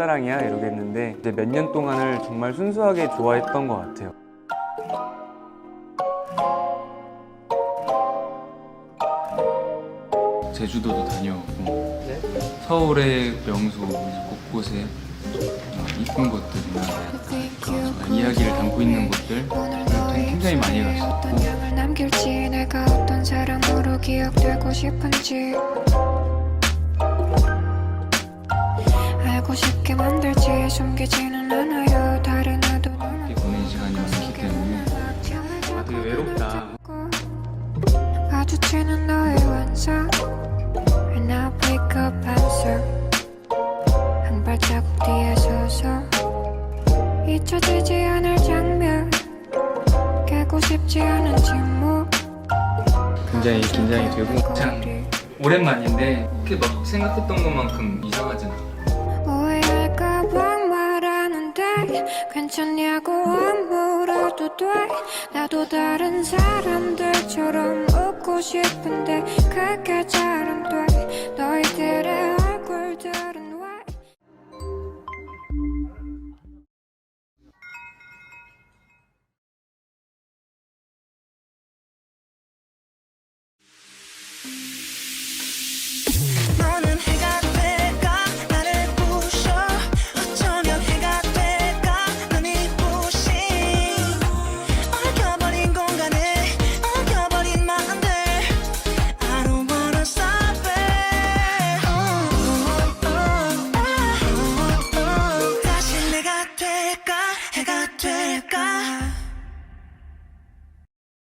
짝사랑이야 이러겠는데 이제 몇 년 동안을 정말 순수하게 좋아했던 것 같아요. 제주도도 다녀오고 서울의 명소 곳곳에 어, 이쁜 곳들이나 어, 이야기를 담고 있는 곳들 굉장히 많이 갔었고 숨기지는 않아요? 다른 의도 함께 보낸 시간이 많기 때문에 아 되게 외롭다. 마주치는 너의 완성 And I pick up answer 한 발자국 뒤에 서서 잊혀지지 않을 장면. 깨고 싶지 않은 침묵. 굉장히 긴장이 되고 참 오랜만인데 이렇게 막 생각했던 것만큼 이상 괜찮냐고 안 물어도 돼. 나도 다른 사람들처럼 웃고 싶은데 그게 잘 안 돼. 너희들의 чека.